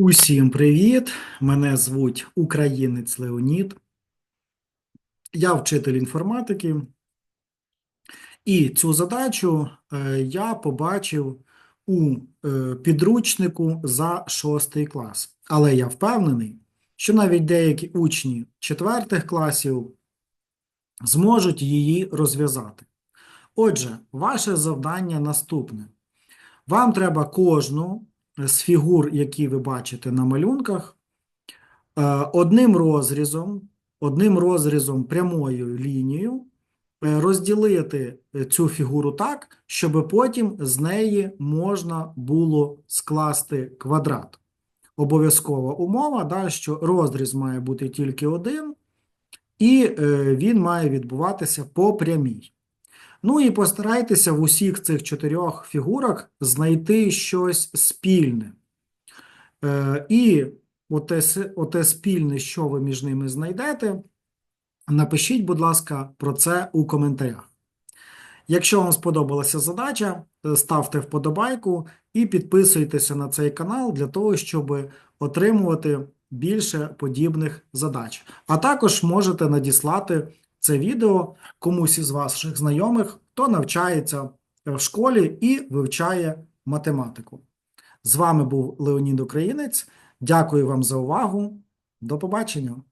Усім привіт! Мене звуть Українець Леонід. Я вчитель інформатики. І цю задачу е, я побачив у е, підручнику за 6 клас. Але я впевнений, що навіть деякі учні 4 класів зможуть її розв'язати. Отже, ваше завдання наступне. Вам треба кожну з фігур, які ви бачите на малюнках, е, одним розрізом, одним розрізом прямою лінією е, розділити е, цю фігуру так, щоб потім з неї можна було скласти квадрат. Обов'язкова умова, да, що розріз має бути тільки один, і він має відбуватися по прямій. Ну і постарайтеся в усіх цих чотирьох фігурах знайти щось спільне. Е, і оте, оте спільне, що ви між ними знайдете, напишіть, будь ласка, про це у коментарях. Якщо вам сподобалася задача, е, ставте вподобайку і підписуйтеся на цей канал для того, щоб отримувати більше подібних задач. А також можете надіслати це відео комусь із ваших знайомих, хто навчається в школі і вивчає математику. З вами був Леонід Українець. Дякую вам за увагу. До побачення!